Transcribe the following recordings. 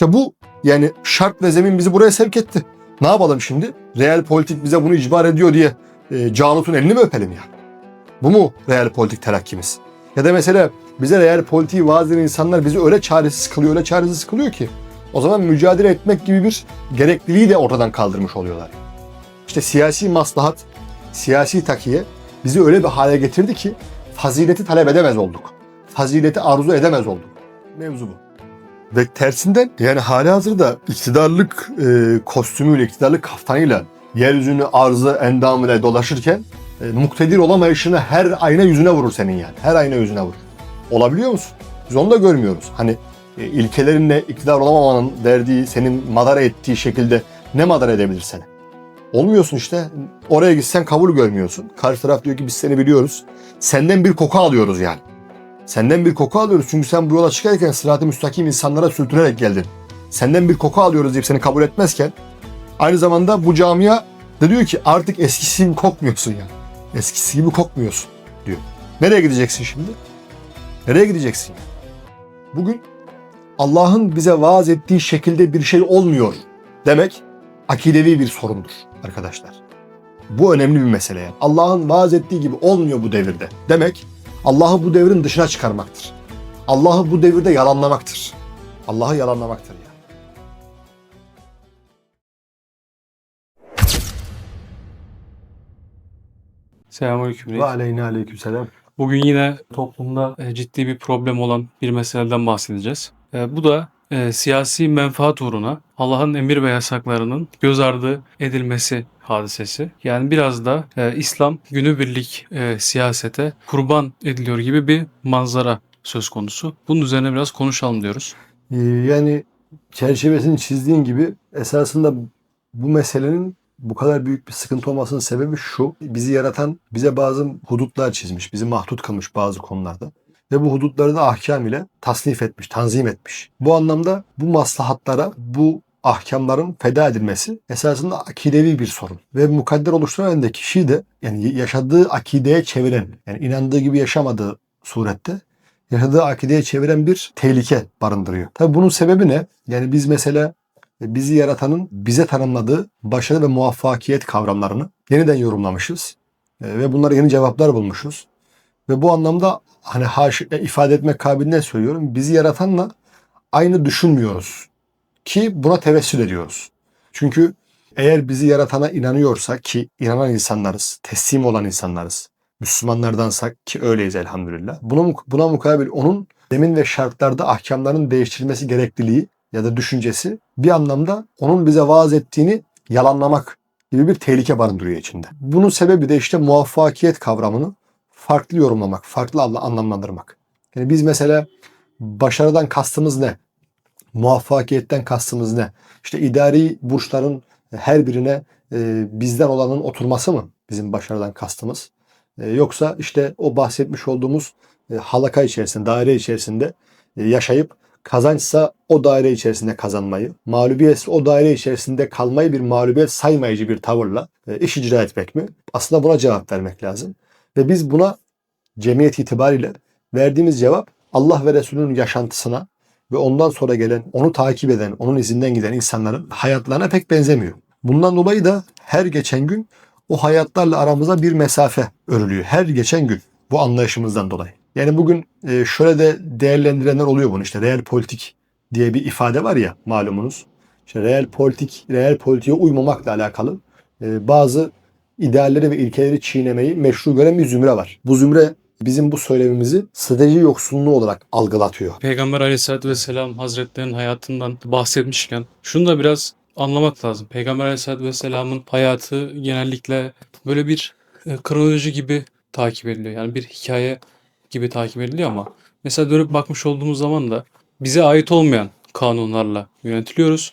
İşte bu yani şart ve zemin bizi buraya sevk etti. Ne yapalım şimdi? Real politik bize bunu icbar ediyor diye e, Canut'un elini mi öpelim ya? Bu mu real politik terakkimiz? Ya da mesela bize real politiği vaaz eden insanlar bizi öyle çaresiz kılıyor, öyle çaresiz kılıyor ki o zaman mücadele etmek gibi bir gerekliliği de ortadan kaldırmış oluyorlar. İşte siyasi maslahat, siyasi takiye bizi öyle bir hale getirdi ki fazileti talep edemez olduk. Fazileti arzu edemez olduk. Mevzu bu. Ve tersinden yani hali hazırda iktidarlık e, kostümüyle, iktidarlık kaftanıyla yeryüzünü arzı endamıyla dolaşırken e, muktedir olamayışını her ayna yüzüne vurur senin yani. Her ayna yüzüne vurur. Olabiliyor musun? Biz onu da görmüyoruz. Hani e, ilkelerinle iktidar olamamanın verdiği, senin madara ettiği şekilde ne madara edebilir seni? Olmuyorsun işte. Oraya gitsen kabul görmüyorsun. Karşı taraf diyor ki biz seni biliyoruz. Senden bir koku alıyoruz yani. Senden bir koku alıyoruz çünkü sen bu yola çıkarken sırat-ı müstakim insanlara sürtünerek geldin. Senden bir koku alıyoruz deyip seni kabul etmezken aynı zamanda bu camia da diyor ki artık eskisi gibi kokmuyorsun ya. Eskisi gibi kokmuyorsun diyor. Nereye gideceksin şimdi? Nereye gideceksin? Bugün Allah'ın bize vaaz ettiği şekilde bir şey olmuyor demek akidevi bir sorundur arkadaşlar. Bu önemli bir mesele yani. Allah'ın vaaz ettiği gibi olmuyor bu devirde. Demek Allah'ı bu devrin dışına çıkarmaktır. Allah'ı bu devirde yalanlamaktır. Allah'ı yalanlamaktır yani. Selamünaleyküm. Ve aleyhine aleykümselam. Bugün yine toplumda e, ciddi bir problem olan bir meseleden bahsedeceğiz. E, Bu da e, siyasi menfaat uğruna Allah'ın emir ve yasaklarının göz ardı edilmesi hadisesi. Yani biraz da e, İslam günübirlik e, siyasete kurban ediliyor gibi bir manzara söz konusu. Bunun üzerine biraz konuşalım diyoruz. Ee, Yani çerçevesini çizdiğin gibi esasında bu meselenin bu kadar büyük bir sıkıntı olmasının sebebi şu. Bizi yaratan bize bazı hudutlar çizmiş, bizi mahdut kılmış bazı konularda. Ve bu hudutları da ahkam ile tasnif etmiş, tanzim etmiş. Bu anlamda bu maslahatlara, bu ahkamların feda edilmesi esasında akidevi bir sorun. Ve mukadder oluşturan da kişiyi de yani yaşadığı akideye çeviren, yani inandığı gibi yaşamadığı surette yaşadığı akideye çeviren bir tehlike barındırıyor. Tabii bunun sebebi ne? Yani biz mesela e, bizi yaratanın bize tanımladığı başarı ve muvaffakiyet kavramlarını yeniden yorumlamışız. E, Ve bunlara yeni cevaplar bulmuşuz. Ve bu anlamda hani haş e, ifade etmek kabiliğiyle söylüyorum. Bizi yaratanla aynı düşünmüyoruz. Ki buna tevessül ediyoruz. Çünkü eğer bizi yaratana inanıyorsak ki inanan insanlarız, teslim olan insanlarız. Müslümanlardansak ki öyleyiz elhamdülillah. Buna, buna mukabil onun demin ve şartlarda ahkamların değiştirilmesi gerekliliği ya da düşüncesi bir anlamda onun bize vaaz ettiğini yalanlamak gibi bir tehlike barındırıyor içinde. Bunun sebebi de işte muvaffakiyet kavramını farklı yorumlamak, farklı anla- anlamlandırmak. Yani biz mesela başarıdan kastımız ne? Muvaffakiyetten kastımız ne? İşte idari burçların her birine e, bizden olanın oturması mı bizim başarıdan kastımız? E, yoksa işte o bahsetmiş olduğumuz e, halaka içerisinde, daire içerisinde e, yaşayıp kazançsa o daire içerisinde kazanmayı, mağlubiyetse o daire içerisinde kalmayı bir mağlubiyet saymayıcı bir tavırla e, iş icra etmek mi? Aslında buna cevap vermek lazım. Ve biz buna cemiyet itibariyle verdiğimiz cevap Allah ve Resulünün yaşantısına ve ondan sonra gelen, onu takip eden, onun izinden giden insanların hayatlarına pek benzemiyor. Bundan dolayı da her geçen gün o hayatlarla aramıza bir mesafe örülüyor. Her geçen gün bu anlayışımızdan dolayı. Yani bugün e, şöyle de değerlendirenler oluyor bunu işte real politik diye bir ifade var ya malumunuz. İşte real politik, real politiğe uymamakla alakalı e, bazı idealleri ve ilkeleri çiğnemeyi meşru gören bir zümre var. Bu zümre bizim bu söylemimizi strateji yoksunluğu olarak algılatıyor. Peygamber Aleyhisselatü Vesselam Hazretlerinin hayatından bahsetmişken şunu da biraz anlamak lazım. Peygamber Aleyhisselatü Vesselam'ın hayatı genellikle böyle bir e, kronoloji gibi takip ediliyor. Yani bir hikaye gibi takip ediliyor ama mesela dönüp bakmış olduğumuz zaman da bize ait olmayan kanunlarla yönetiliyoruz.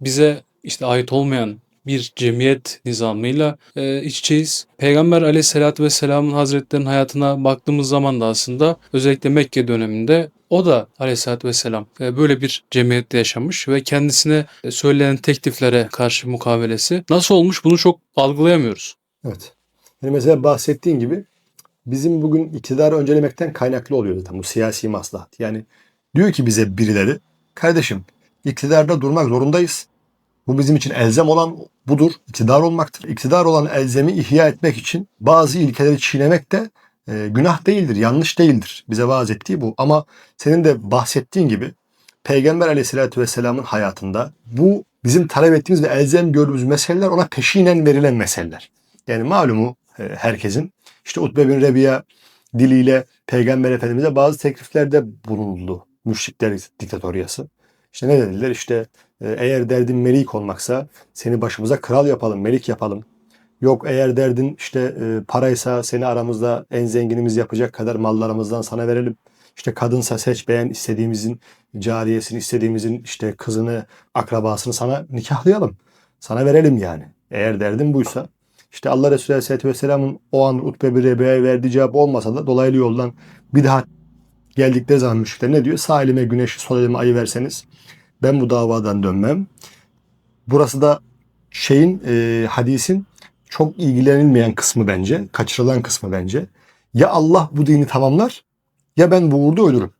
Bize işte ait olmayan bir cemiyet nizamıyla e, iç içeyiz. Peygamber aleyhissalatü vesselamın hazretlerinin hayatına baktığımız zaman da aslında özellikle Mekke döneminde o da aleyhissalatü vesselam e, böyle bir cemiyette yaşamış ve kendisine e, söylenen tekliflere karşı mukavelesi nasıl olmuş bunu çok algılayamıyoruz. Evet. Yani mesela bahsettiğin gibi bizim bugün iktidarı öncelemekten kaynaklı oluyor zaten bu siyasi maslahat. Yani diyor ki bize birileri kardeşim iktidarda durmak zorundayız. Bu bizim için elzem olan budur. İktidar olmaktır. İktidar olan elzemi ihya etmek için bazı ilkeleri çiğnemek de e, günah değildir, yanlış değildir. Bize vaaz ettiği bu. Ama senin de bahsettiğin gibi Peygamber aleyhissalatü vesselamın hayatında bu bizim talep ettiğimiz ve elzem gördüğümüz meseleler ona peşinen verilen meseleler. Yani malumu e, herkesin işte Utbe bin Rebiya diliyle Peygamber Efendimiz'e bazı tekliflerde bulundu. Müşrikler diktatoryası. İşte ne dediler? İşte eğer derdin melik olmaksa seni başımıza kral yapalım, melik yapalım. Yok eğer derdin işte e, paraysa seni aramızda en zenginimiz yapacak kadar mallarımızdan sana verelim. İşte kadınsa seç beğen istediğimizin cariyesini, istediğimizin işte kızını, akrabasını sana nikahlayalım. Sana verelim yani. Eğer derdin buysa. İşte Allah Resulü Aleyhisselatü Vesselam'ın o an Utbe bir Rebi'ye verdiği cevap olmasa da dolaylı yoldan bir daha geldikleri zaman müşrikler ne diyor? Sağ elime güneşi sol elime ayı verseniz ben bu davadan dönmem. Burası da şeyin e, hadisin çok ilgilenilmeyen kısmı bence. Kaçırılan kısmı bence. Ya Allah bu dini tamamlar ya ben bu uğurda ölürüm.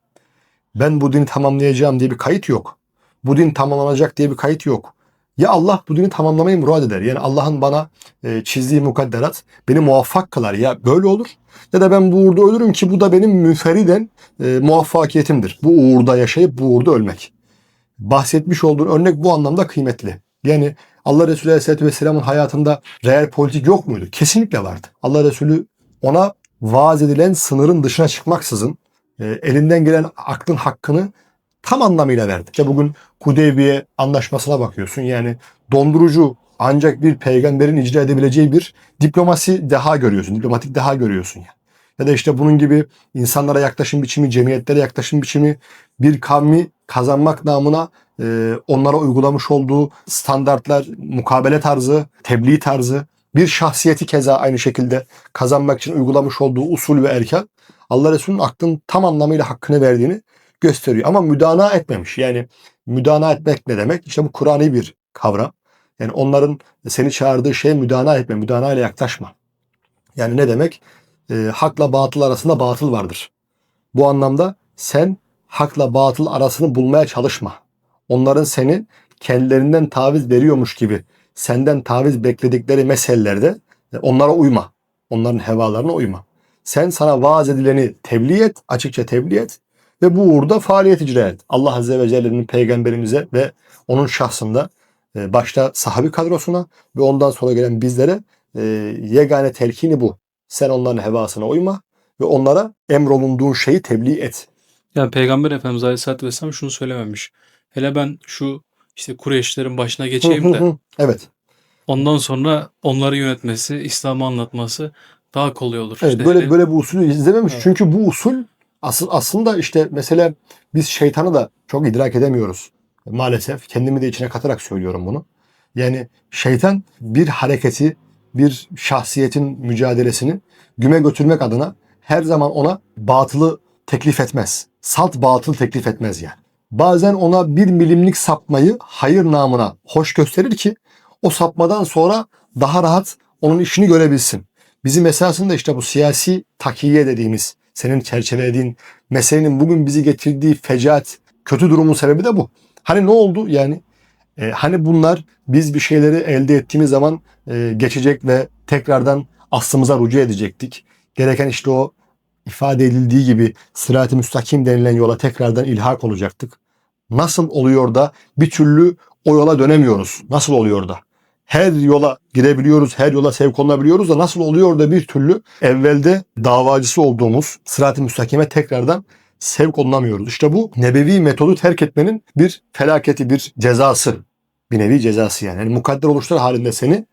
Ben bu dini tamamlayacağım diye bir kayıt yok. Bu din tamamlanacak diye bir kayıt yok. Ya Allah bu dini tamamlamayı murad eder. Yani Allah'ın bana e, çizdiği mukadderat beni muvaffak kılar. Ya böyle olur ya da ben bu uğurda ölürüm ki bu da benim müferiden e, muvaffakiyetimdir. Bu uğurda yaşayıp bu uğurda ölmek. Bahsetmiş olduğun örnek bu anlamda kıymetli. Yani Allah Resulü Aleyhisselatü Vesselam'ın hayatında reel politik yok muydu? Kesinlikle vardı. Allah Resulü ona vaaz edilen sınırın dışına çıkmaksızın e, elinden gelen aklın hakkını tam anlamıyla verdi. İşte bugün Hudeybiye anlaşmasına bakıyorsun. Yani dondurucu ancak bir peygamberin icra edebileceği bir diplomasi daha görüyorsun. Diplomatik daha görüyorsun yani. Ya da işte bunun gibi insanlara yaklaşım biçimi, cemiyetlere yaklaşım biçimi bir kavmi kazanmak namına e, onlara uygulamış olduğu standartlar, mukabele tarzı, tebliğ tarzı, bir şahsiyeti keza aynı şekilde kazanmak için uygulamış olduğu usul ve erkan Allah Resulü'nün aklın tam anlamıyla hakkını verdiğini gösteriyor. Ama müdana etmemiş. Yani müdana etmek ne demek? İşte bu Kur'an'i bir kavram. Yani onların seni çağırdığı şey müdana etme, müdana ile yaklaşma. Yani ne demek? E, hakla batıl arasında batıl vardır. Bu anlamda sen hakla batıl arasını bulmaya çalışma. Onların seni kendilerinden taviz veriyormuş gibi senden taviz bekledikleri meselelerde e, onlara uyma. Onların hevalarına uyma. Sen sana vaaz edileni tebliğ et, açıkça tebliğ et ve bu uğurda faaliyet icra et. Allah Azze ve Celle'nin peygamberimize ve onun şahsında e, başta sahabi kadrosuna ve ondan sonra gelen bizlere e, yegane telkini bu. Sen onların hevasına uyma ve onlara emrolunduğun şeyi tebliğ et. Yani Peygamber Efendimiz Aleyhisselatü Vesselam şunu söylememiş. Hele ben şu işte Kureyşlerin başına geçeyim de evet. ondan sonra onları yönetmesi, İslam'ı anlatması daha kolay olur. Evet İşte böyle hele- böyle bu usulü izlememiş. Evet. Çünkü bu usul asıl aslında işte mesela biz şeytanı da çok idrak edemiyoruz. Maalesef kendimi de içine katarak söylüyorum bunu. Yani şeytan bir hareketi, bir şahsiyetin mücadelesini güme götürmek adına her zaman ona batılı teklif etmez. Salt batıl teklif etmez yani. Bazen ona bir milimlik sapmayı hayır namına hoş gösterir ki o sapmadan sonra daha rahat onun işini görebilsin. Bizim esasında işte bu siyasi takiye dediğimiz senin çerçevelediğin meselenin bugün bizi getirdiği fecaat, kötü durumun sebebi de bu. Hani ne oldu yani? E, hani bunlar biz bir şeyleri elde ettiğimiz zaman e, geçecek ve tekrardan aslımıza rücu edecektik. Gereken işte o ifade edildiği gibi sırat-ı müstakim denilen yola tekrardan ilhak olacaktık. Nasıl oluyor da bir türlü o yola dönemiyoruz? Nasıl oluyor da? Her yola girebiliyoruz, her yola sevk olunabiliyoruz da nasıl oluyor da bir türlü evvelde davacısı olduğumuz sırat-ı müstakime tekrardan sevk olunamıyoruz. İşte bu nebevi metodu terk etmenin bir felaketi, bir cezası. Bir nevi cezası yani. yani mukadder oluşlar halinde seni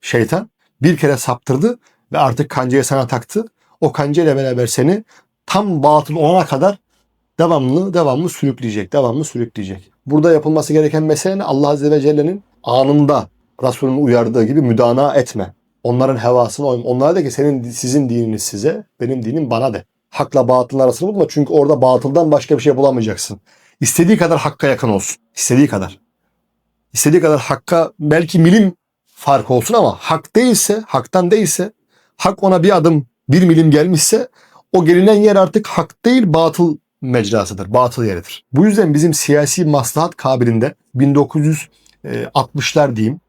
şeytan bir kere saptırdı ve artık kancayı sana taktı. O kancayla beraber seni tam batıl olana kadar devamlı devamlı sürükleyecek, devamlı sürükleyecek. Burada yapılması gereken mesele ne? Allah Azze ve Celle'nin anında Resulünün uyardığı gibi müdana etme. Onların hevasına uyma. Onlara de ki senin sizin dininiz size, benim dinim bana de. Hakla batılın arasını bulma çünkü orada batıldan başka bir şey bulamayacaksın. İstediği kadar hakka yakın olsun. İstediği kadar. İstediği kadar hakka belki milim fark olsun ama hak değilse, haktan değilse, hak ona bir adım, bir milim gelmişse o gelinen yer artık hak değil batıl mecrasıdır, batıl yeridir. Bu yüzden bizim siyasi maslahat kabiliğinde 1960'lar diyeyim,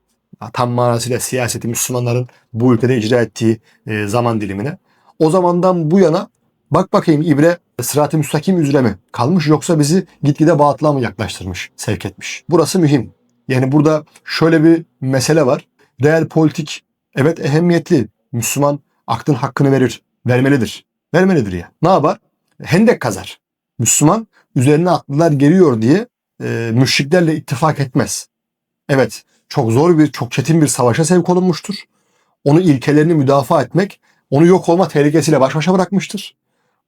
tam manasıyla siyaseti Müslümanların bu ülkede icra ettiği e, zaman dilimine. O zamandan bu yana bak bakayım ibre sırat-ı müstakim üzere mi kalmış yoksa bizi gitgide batıla mı yaklaştırmış, sevk etmiş. Burası mühim. Yani burada şöyle bir mesele var. Real politik evet ehemmiyetli. Müslüman aklın hakkını verir, vermelidir. Vermelidir ya. Ne yapar? Hendek kazar. Müslüman üzerine atlılar geliyor diye e, müşriklerle ittifak etmez. Evet çok zor bir, çok çetin bir savaşa sevk olunmuştur. Onu ilkelerini müdafaa etmek, onu yok olma tehlikesiyle baş başa bırakmıştır.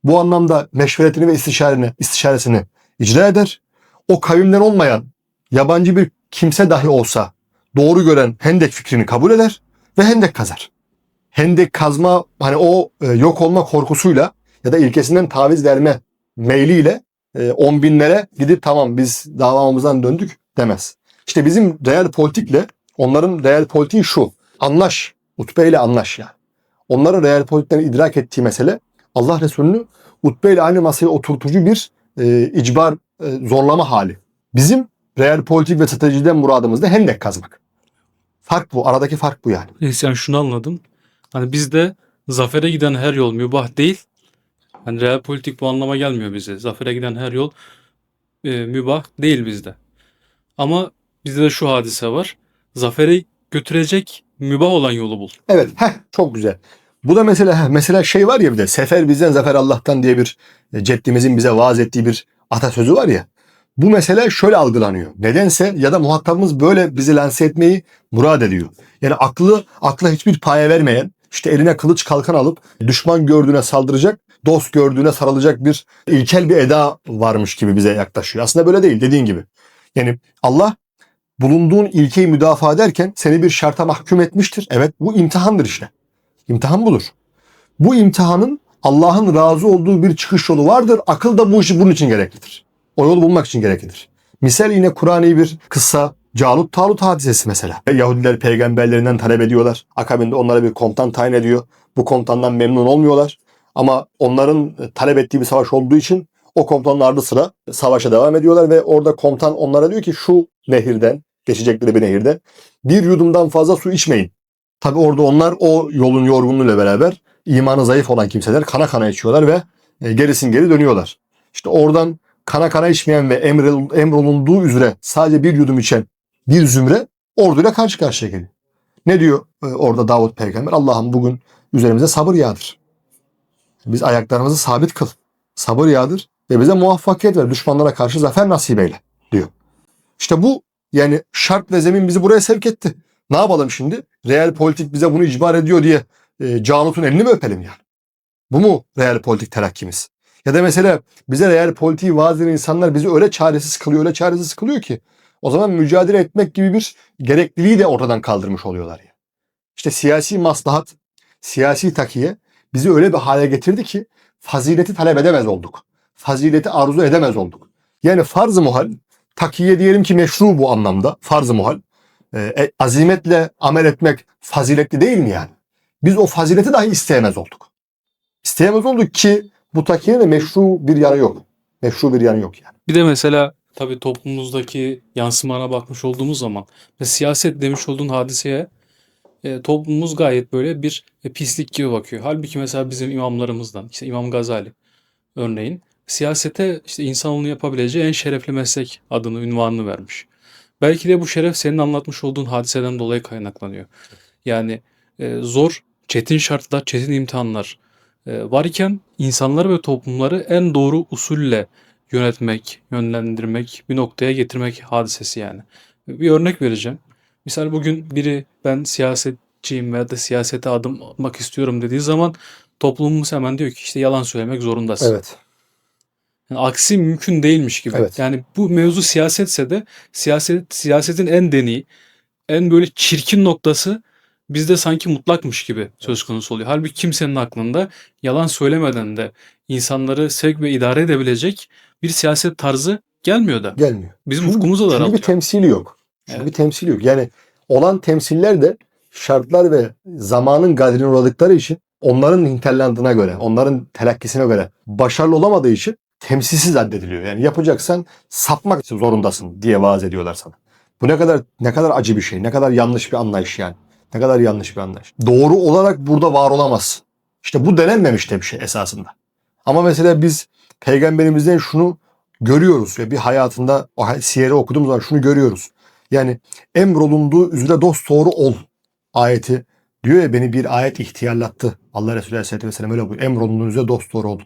Bu anlamda meşveretini ve istişaresini, istişaresini icra eder. O kavimden olmayan yabancı bir kimse dahi olsa doğru gören hendek fikrini kabul eder ve hendek kazar. Hendek kazma hani o e, yok olma korkusuyla ya da ilkesinden taviz verme meyliyle e, on binlere gidip tamam biz davamızdan döndük demez. İşte bizim real politikle onların real politiği şu. Anlaş. Utbe ile anlaş yani. Onların real politiklerini idrak ettiği mesele Allah Resulü'nü Utbe ile aynı masaya oturtucu bir e, icbar, e, zorlama hali. Bizim real politik ve stratejiden muradımız da hendek kazmak. Fark bu. Aradaki fark bu yani. Neyse yani şunu anladım. Hani bizde zafere giden her yol mübah değil. Hani real politik bu anlama gelmiyor bize. Zafere giden her yol e, mübah değil bizde. Ama bizde de şu hadise var. Zafere götürecek mübah olan yolu bul. Evet. Heh, çok güzel. Bu da mesela mesela şey var ya bir de sefer bizden zafer Allah'tan diye bir e, ceddimizin bize vaaz ettiği bir atasözü var ya. Bu mesele şöyle algılanıyor. Nedense ya da muhatabımız böyle bizi lanse etmeyi murad ediyor. Yani aklı akla hiçbir paye vermeyen, işte eline kılıç kalkan alıp düşman gördüğüne saldıracak, dost gördüğüne sarılacak bir ilkel bir eda varmış gibi bize yaklaşıyor. Aslında böyle değil dediğin gibi. Yani Allah bulunduğun ilkeyi müdafaa ederken seni bir şarta mahkum etmiştir. Evet bu imtihandır işte. İmtihan budur. Bu imtihanın Allah'ın razı olduğu bir çıkış yolu vardır. Akıl da bu işi bunun için gereklidir. O yolu bulmak için gereklidir. Misal yine Kur'an'ı bir kıssa Calut Talut hadisesi mesela. Yahudiler peygamberlerinden talep ediyorlar. Akabinde onlara bir komutan tayin ediyor. Bu komutandan memnun olmuyorlar. Ama onların talep ettiği bir savaş olduğu için o komutanın ardı sıra savaşa devam ediyorlar ve orada komutan onlara diyor ki şu nehirden, geçecekleri bir nehirde bir yudumdan fazla su içmeyin. Tabi orada onlar o yolun yorgunluğuyla beraber imanı zayıf olan kimseler kana kana içiyorlar ve e, gerisin geri dönüyorlar. İşte oradan kana kana içmeyen ve emrol- emrolunduğu üzere sadece bir yudum içen bir zümre orduyla karşı karşıya geliyor. Ne diyor e, orada Davut peygamber? Allah'ım bugün üzerimize sabır yağdır. Biz ayaklarımızı sabit kıl. Sabır yağdır ve bize muvaffakiyet ver. Düşmanlara karşı zafer nasip eyle diyor. İşte bu yani şart ve zemin bizi buraya sevk etti. Ne yapalım şimdi? Real politik bize bunu icbar ediyor diye e, Canut'un elini mi öpelim yani? Bu mu real politik telakkimiz? Ya da mesela bize real politiği vaaz eden insanlar bizi öyle çaresiz kılıyor, öyle çaresiz kılıyor ki o zaman mücadele etmek gibi bir gerekliliği de ortadan kaldırmış oluyorlar ya. İşte siyasi maslahat, siyasi takiye bizi öyle bir hale getirdi ki fazileti talep edemez olduk. Fazileti arzu edemez olduk. Yani farz-ı muhal, takiye diyelim ki meşru bu anlamda, farz-ı muhal. E, e, azimetle amel etmek faziletli değil mi yani? Biz o fazileti dahi isteyemez olduk. İsteyemez olduk ki bu takiyenin de meşru bir yanı yok. Meşru bir yanı yok yani. Bir de mesela tabii toplumumuzdaki yansımana bakmış olduğumuz zaman ve siyaset demiş olduğun hadiseye e, toplumumuz gayet böyle bir e, pislik gibi bakıyor. Halbuki mesela bizim imamlarımızdan işte İmam Gazali örneğin siyasete işte insanoğlunun yapabileceği en şerefli meslek adını, ünvanını vermiş. Belki de bu şeref senin anlatmış olduğun hadiseden dolayı kaynaklanıyor. Yani e, zor, çetin şartlar, çetin imtihanlar var iken insanları ve toplumları en doğru usulle yönetmek, yönlendirmek, bir noktaya getirmek hadisesi yani. Bir örnek vereceğim. Misal bugün biri ben siyasetçiyim veya da siyasete adım atmak istiyorum dediği zaman toplumumuz hemen diyor ki işte yalan söylemek zorundasın. Evet. Yani aksi mümkün değilmiş gibi. Evet. Yani bu mevzu siyasetse de siyaset siyasetin en deni, en böyle çirkin noktası bizde sanki mutlakmış gibi söz konusu oluyor. Halbuki kimsenin aklında yalan söylemeden de insanları sevk ve idare edebilecek bir siyaset tarzı gelmiyor da. Gelmiyor. Bizim Çünkü- ufkumuzu Çünkü daraltıyor. bir temsili yok. Çünkü Evet. bir temsili yok. Yani olan temsiller de şartlar ve zamanın kadrine uğradıkları için onların hinterlandına göre, onların telakkisine göre başarılı olamadığı için temsilsiz addediliyor. Yani yapacaksan sapmak zorundasın diye vaaz ediyorlar sana. Bu ne kadar ne kadar acı bir şey, ne kadar yanlış bir anlayış yani. Ne kadar yanlış bir anlayış. Doğru olarak burada var olamazsın. İşte bu denenmemiş de bir şey esasında. Ama mesela biz peygamberimizden şunu görüyoruz ve bir hayatında o siyeri okuduğumuz zaman şunu görüyoruz. Yani emrolunduğu üzere dost doğru ol ayeti diyor ya beni bir ayet ihtiyarlattı. Allah Resulü Aleyhisselatü Vesselam öyle buyuruyor. Emrolunduğu üzere dost doğru ol.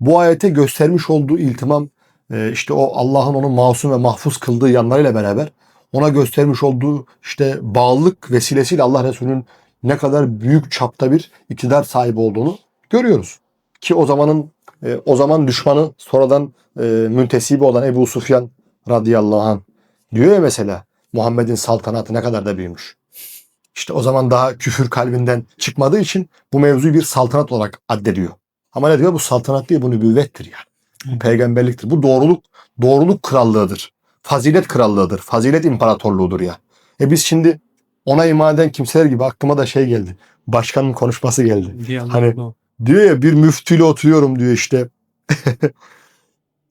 Bu ayete göstermiş olduğu iltimam e, işte o Allah'ın onu masum ve mahfuz kıldığı yanlarıyla beraber ona göstermiş olduğu işte bağlılık vesilesiyle Allah Resulü'nün ne kadar büyük çapta bir iktidar sahibi olduğunu görüyoruz. Ki o zamanın e, o zaman düşmanı sonradan e, müntesibi olan Ebu Sufyan radıyallahu anh diyor ya mesela Muhammed'in saltanatı ne kadar da büyümüş. İşte o zaman daha küfür kalbinden çıkmadığı için bu mevzuyu bir saltanat olarak addediyor. Ama ne diyor? Bu saltanat değil, bu nübüvvettir yani. Bu peygamberliktir. Bu doğruluk, doğruluk krallığıdır. Fazilet krallığıdır. Fazilet imparatorluğudur ya. E biz şimdi ona iman eden kimseler gibi aklıma da şey geldi. Başkanın konuşması geldi. Diye Hani- o. Diyor ya bir müftüyle oturuyorum diyor işte.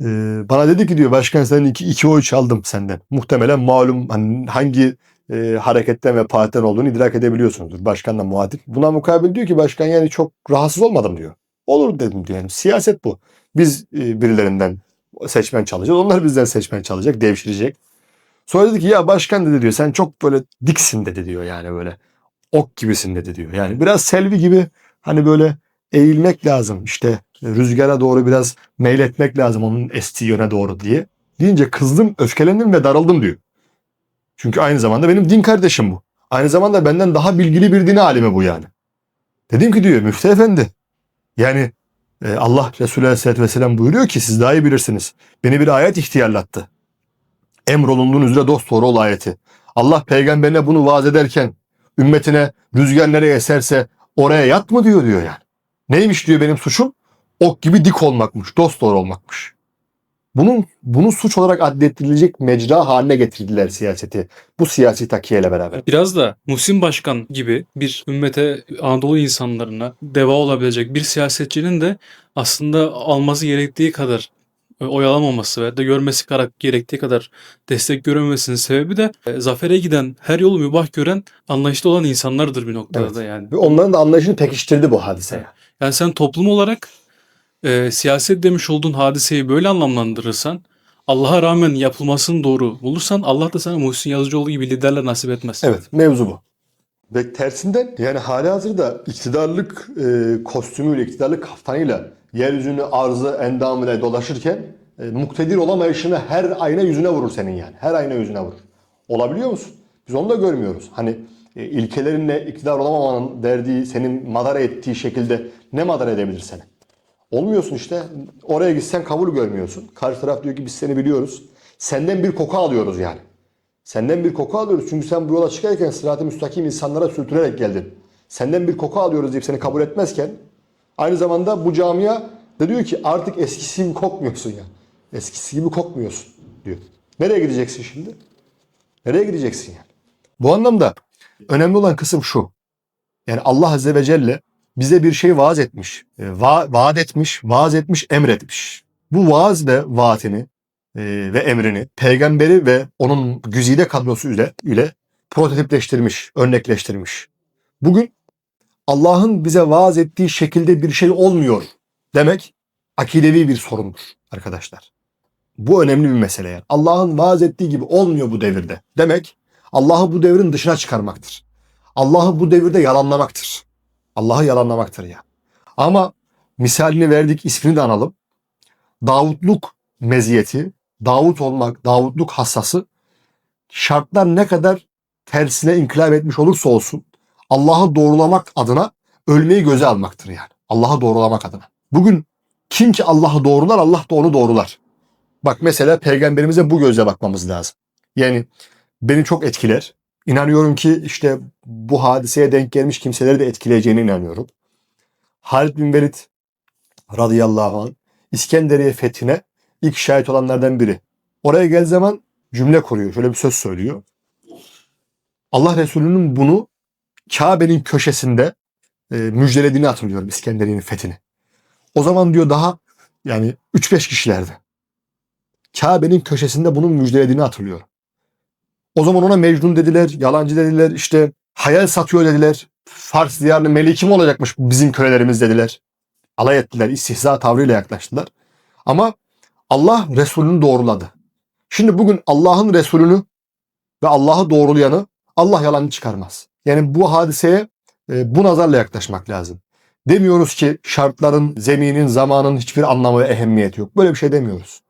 Ee, bana dedi ki diyor başkan senin iki, iki oy çaldım senden. Muhtemelen malum hani hangi e, hareketten ve partiden olduğunu idrak edebiliyorsunuzdur. Başkanla muhatip. Buna mukabil diyor ki başkan yani çok rahatsız olmadım diyor. Olur dedim diyor. Yani siyaset bu. Biz e, birilerinden seçmen çalacağız. Onlar bizden seçmen çalacak, devşirecek. Sonra dedi ki ya başkan dedi diyor sen çok böyle diksin dedi diyor yani böyle ok gibisin dedi diyor. Yani biraz Selvi gibi hani böyle eğilmek lazım işte rüzgara doğru biraz meyletmek lazım onun estiği yöne doğru diye. Deyince kızdım, öfkelendim ve daraldım diyor. Çünkü aynı zamanda benim din kardeşim bu. Aynı zamanda benden daha bilgili bir din alimi bu yani. Dedim ki diyor Müftü Efendi. Yani Allah Resulü Aleyhisselatü Vesselam buyuruyor ki siz daha iyi bilirsiniz. Beni bir ayet ihtiyarlattı. Emrolunduğun üzere dost doğru ol ayeti. Allah peygamberine bunu vaaz ederken ümmetine rüzgar nereye eserse oraya yat mı diyor diyor yani. Neymiş diyor benim suçum? Ok gibi dik olmakmış, dost doğru olmakmış. Bunun bunu suç olarak addedilecek mecra haline getirdiler siyaseti. Bu siyasi takiyeyle beraber. Biraz da Muhsin Başkan gibi bir ümmete, Anadolu insanlarına deva olabilecek bir siyasetçinin de aslında alması gerektiği kadar e, oyalamaması ve de görmesi gerektiği kadar destek görememesinin sebebi de e, zafere giden, her yolu mübah gören, anlayışlı olan insanlardır bir noktada Evet. yani. Ve onların da anlayışını pekiştirdi bu hadise. Yani sen toplum olarak e, siyaset demiş olduğun hadiseyi böyle anlamlandırırsan, Allah'a rağmen yapılmasını doğru bulursan Allah da sana Muhsin Yazıcıoğlu gibi liderler nasip etmez. Evet mevzu bu. Ve tersinden yani hali hazırda iktidarlık e, kostümüyle, iktidarlık kaftanıyla yeryüzünü arzı endamıyla dolaşırken e, muktedir olamayışını her ayna yüzüne vurur senin yani. Her ayna yüzüne vurur. Olabiliyor musun? Biz onu da görmüyoruz. Hani e, ilkelerinle iktidar olamamanın derdiği, senin madara ettiği şekilde ne madara edebilir seni? Olmuyorsun işte. Oraya gitsen kabul görmüyorsun. Karşı taraf diyor ki biz seni biliyoruz. Senden bir koku alıyoruz yani. Senden bir koku alıyoruz. Çünkü sen bu yola çıkarken sırat-ı müstakim insanlara sürtünerek geldin. Senden bir koku alıyoruz deyip seni kabul etmezken aynı zamanda bu camia da diyor ki artık eskisi gibi kokmuyorsun ya. Eskisi gibi kokmuyorsun diyor. Nereye gideceksin şimdi? Nereye gideceksin yani? Bu anlamda önemli olan kısım şu. Yani Allah Azze ve Celle bize bir şey vaaz etmiş. E, Va- vaat etmiş, vaaz etmiş, emretmiş. Bu vaaz ve vaatini e, ve emrini peygamberi ve onun güzide kadrosu ile, ile prototipleştirmiş, örnekleştirmiş. Bugün Allah'ın bize vaaz ettiği şekilde bir şey olmuyor demek akidevi bir sorundur arkadaşlar. Bu önemli bir mesele yani. Allah'ın vaaz ettiği gibi olmuyor bu devirde demek Allah'ı bu devrin dışına çıkarmaktır. Allah'ı bu devirde yalanlamaktır. Allah'ı yalanlamaktır ya. Ama misalini verdik, ismini de analım. Davutluk meziyeti, Davut olmak, Davutluk hassası şartlar ne kadar tersine inkılap etmiş olursa olsun Allah'ı doğrulamak adına ölmeyi göze almaktır yani. Allah'ı doğrulamak adına. Bugün kim ki Allah'ı doğrular Allah da onu doğrular. Bak mesela peygamberimize bu gözle bakmamız lazım. Yani beni çok etkiler. İnanıyorum ki işte bu hadiseye denk gelmiş kimseleri de etkileyeceğine inanıyorum. Halid bin Velid radıyallahu anh İskenderiye fethine ilk şahit olanlardan biri. Oraya gel zaman cümle kuruyor. Şöyle bir söz söylüyor. Allah Resulü'nün bunu Kabe'nin köşesinde e, müjdelediğini hatırlıyorum İskenderiye'nin fethini. O zaman diyor daha Yani 3-5 kişilerdi. Kabe'nin köşesinde bunun müjdelediğini hatırlıyorum. O zaman ona Mecnun dediler, yalancı dediler, işte hayal satıyor dediler. Fars diyarının meliki mi olacakmış bizim kölelerimiz dediler. Alay ettiler, istihza tavrıyla yaklaştılar. Ama Allah Resulünü doğruladı. Şimdi bugün Allah'ın Resulünü ve Allah'ı doğrulayanı Allah yalancı çıkarmaz. Yani bu hadiseye e, bu nazarla yaklaşmak lazım. Demiyoruz ki şartların, zeminin, zamanın hiçbir anlamı ve ehemmiyeti yok. Böyle bir şey demiyoruz.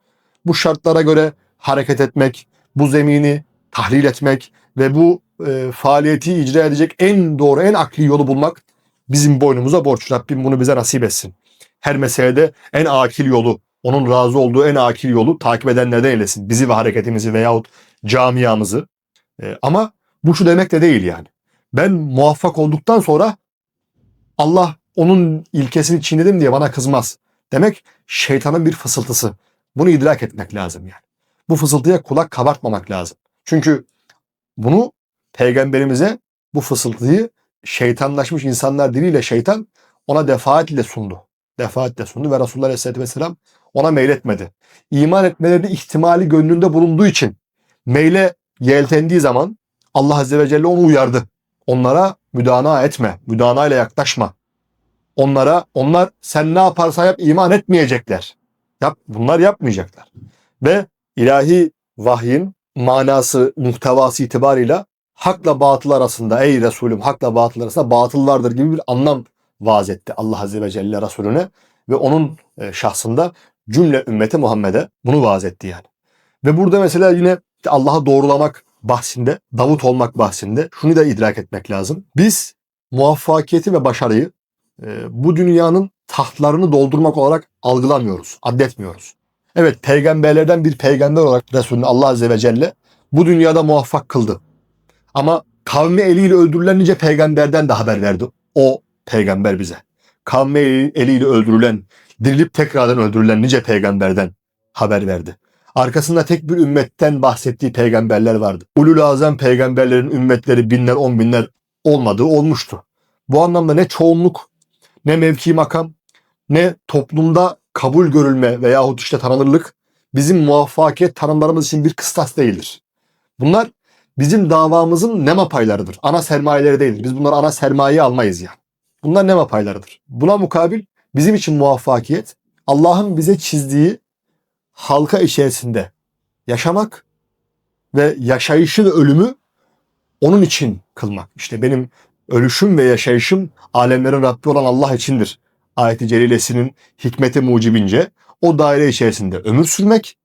Bu şartlara göre hareket etmek, bu zemini tahlil etmek ve bu e, faaliyeti icra edecek en doğru, en akli yolu bulmak bizim boynumuza borç. Rabbim bunu bize nasip etsin. Her meselede en akil yolu, onun razı olduğu en akil yolu takip edenlerden eylesin. Bizi ve hareketimizi veyahut camiamızı. E, ama bu şu demek de değil yani. Ben muvaffak olduktan sonra Allah onun ilkesini çiğnedim diye bana kızmaz. Demek şeytanın bir fısıltısı. Bunu idrak etmek lazım yani. Bu fısıltıya kulak kabartmamak lazım. Çünkü bunu peygamberimize bu fısıltıyı şeytanlaşmış insanlar diliyle şeytan ona defaatle sundu. Defaatle sundu ve Resulullah Aleyhisselatü Vesselam ona meyletmedi. İman etmeleri ihtimali gönlünde bulunduğu için meyle yeltendiği zaman Allah Azze ve Celle onu uyardı. Onlara müdana etme, müdana ile yaklaşma. Onlara, onlar sen ne yaparsan yap iman etmeyecekler. Yap, bunlar yapmayacaklar. Ve ilahi vahyin manası, muhtevası itibarıyla hakla batıl arasında ey Resulüm hakla batıl arasında batıl vardır gibi bir anlam vaaz etti Allah Azze ve Celle Resulüne ve onun e, şahsında cümle ümmeti Muhammed'e bunu vaaz etti yani. Ve burada mesela yine Allah'ı doğrulamak bahsinde, Davut olmak bahsinde şunu da idrak etmek lazım. Biz muvaffakiyeti ve başarıyı e, bu dünyanın tahtlarını doldurmak olarak algılamıyoruz, addetmiyoruz. Evet peygamberlerden bir peygamber olarak Resulü Allah Azze ve Celle bu dünyada muvaffak kıldı. Ama kavmi eliyle öldürülen nice peygamberden de haber verdi. O peygamber bize. Kavmi eliyle öldürülen, dirilip tekrardan öldürülen nice peygamberden haber verdi. Arkasında tek bir ümmetten bahsettiği peygamberler vardı. Ulul azam peygamberlerin ümmetleri binler on binler olmadığı olmuştu. Bu anlamda ne çoğunluk, ne mevki makam, ne toplumda kabul görülme veyahut işte tanınırlık bizim muvaffakiyet tanımlarımız için bir kıstas değildir. Bunlar bizim davamızın nema paylarıdır. Ana sermayeleri değildir. Biz bunlar ana sermayeyi almayız yani. Bunlar nema paylarıdır. Buna mukabil bizim için muvaffakiyet Allah'ın bize çizdiği halka içerisinde yaşamak ve yaşayışı ve ölümü onun için kılmak. İşte benim ölüşüm ve yaşayışım alemlerin Rabbi olan Allah içindir. Ayet-i Celilesinin hikmeti mucibince o daire içerisinde ömür sürmek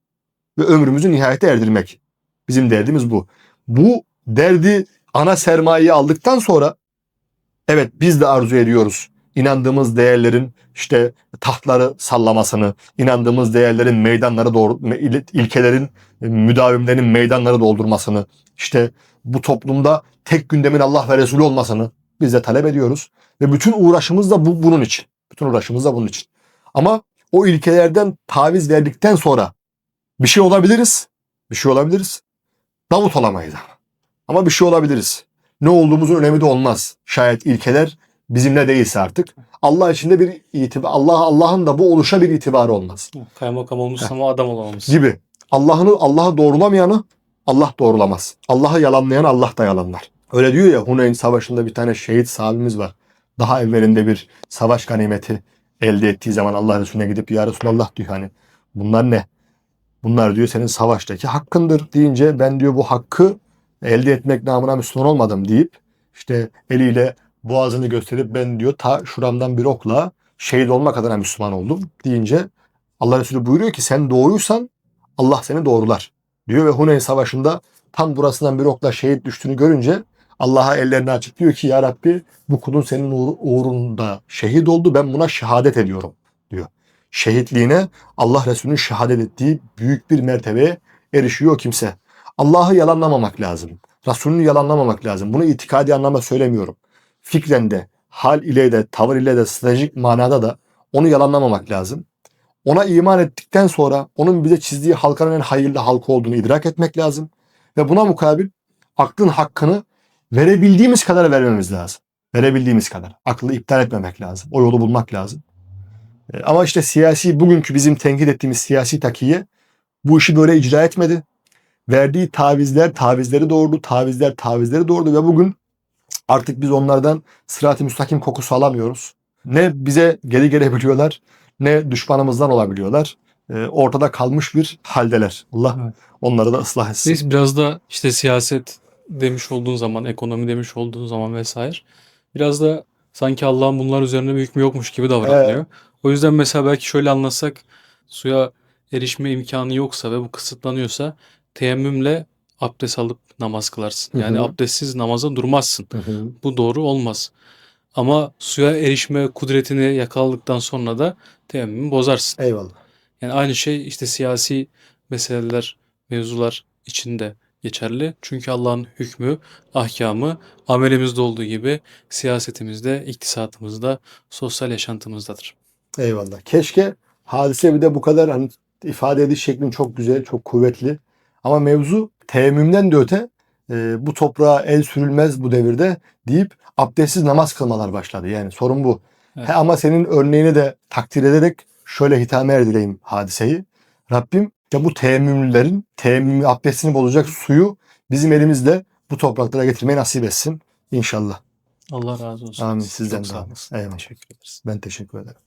ve ömrümüzü nihayete erdirmek. Bizim derdimiz bu. Bu derdi ana sermayeyi aldıktan sonra evet biz de arzu ediyoruz. İnandığımız değerlerin işte tahtları sallamasını, inandığımız değerlerin meydanları doğru, ilkelerin, müdavimlerin meydanları doldurmasını, işte bu toplumda tek gündemin Allah ve Resulü olmasını biz de talep ediyoruz. Ve bütün uğraşımız da bu, bunun için. Bütün uğraşımız da bunun için. Ama o ilkelerden taviz verdikten sonra bir şey olabiliriz. Bir şey olabiliriz. Davut olamayız ama. Ama bir şey olabiliriz. Ne olduğumuzun önemi de olmaz. Şayet ilkeler bizimle değilse artık. Allah içinde bir itibar, Allah Allah'ın da bu oluşa bir itibarı olmaz. Kaymakam olmuş ama adam olamamış. Gibi. Allah'ını Allah'ı doğrulamayanı Allah doğrulamaz. Allah'ı yalanlayan Allah da yalanlar. Öyle diyor ya Huneyn Savaşı'nda bir tane şehit sahabimiz var. Daha evvelinde bir savaş ganimeti elde ettiği zaman Allah Resulüne gidip ya Resulallah diyor hani bunlar ne? Bunlar diyor senin savaştaki hakkındır deyince ben diyor bu hakkı elde etmek namına Müslüman olmadım deyip işte eliyle boğazını gösterip ben diyor ta şuramdan bir okla şehit olmak adına Müslüman oldum deyince Allah Resulü buyuruyor ki sen doğruysan Allah seni doğrular diyor ve Huneyn Savaşı'nda tam burasından bir okla şehit düştüğünü görünce Allah'a ellerini açıp diyor ki ya Rabbi bu kulun senin uğrunda şehit oldu ben buna şehadet ediyorum diyor. Şehitliğine Allah Resulü'nün şehadet ettiği büyük bir mertebeye erişiyor kimse. Allah'ı yalanlamamak lazım. Resulünü yalanlamamak lazım. Bunu itikadi anlamda söylemiyorum. Fikren de, hal ile de, tavır ile de, stratejik manada da onu yalanlamamak lazım. Ona iman ettikten sonra onun bize çizdiği halkanın en hayırlı halka olduğunu idrak etmek lazım. Ve buna mukabil aklın hakkını verebildiğimiz kadar vermemiz lazım. Verebildiğimiz kadar. Aklı iptal etmemek lazım. O yolu bulmak lazım. E, Ama işte siyasi bugünkü bizim tenkit ettiğimiz siyasi takiye bu işi böyle icra etmedi. Verdiği tavizler tavizleri doğurdu, tavizler tavizleri doğurdu ve bugün artık biz onlardan sırat-ı müstakim kokusu alamıyoruz. Ne bize geri gelebiliyorlar ne düşmanımızdan olabiliyorlar. E, ortada kalmış bir haldeler. Allah Evet. onları da ıslah etsin. Neyse biraz da işte siyaset demiş olduğun zaman, ekonomi demiş olduğun zaman vesaire. Biraz da sanki Allah'ın bunlar üzerine bir hükmü yokmuş gibi davranılıyor. O yüzden mesela belki şöyle anlatsak suya erişme imkanı yoksa ve bu kısıtlanıyorsa teyemmümle abdest alıp namaz kılarsın. Yani Hı hı. abdestsiz namaza durmazsın. Hı hı. Bu doğru olmaz. Ama suya erişme kudretini yakaladıktan sonra da teyemmümü bozarsın. Eyvallah. Yani aynı şey işte siyasi meseleler, mevzular içinde geçerli. Çünkü Allah'ın hükmü, ahkamı amelimizde olduğu gibi siyasetimizde, iktisatımızda, sosyal yaşantımızdadır. Eyvallah. Keşke hadise bir de bu kadar hani ifade ediş şeklin çok güzel, çok kuvvetli. Ama mevzu teyemmümden de öte e, bu toprağa el sürülmez bu devirde deyip abdestsiz namaz kılmalar başladı. Yani sorun bu. Evet. He, ama senin örneğini de takdir ederek şöyle hitame erdireyim hadiseyi. Rabbim ya bu teyemmümlülerin teyemmümü abdestini bozacak suyu bizim elimizle bu topraklara getirmeyi nasip etsin. İnşallah. Allah razı olsun. Amin. Sizden Çok de sağ olasın. Eyvallah. Teşekkür ederiz. Ben teşekkür ederim.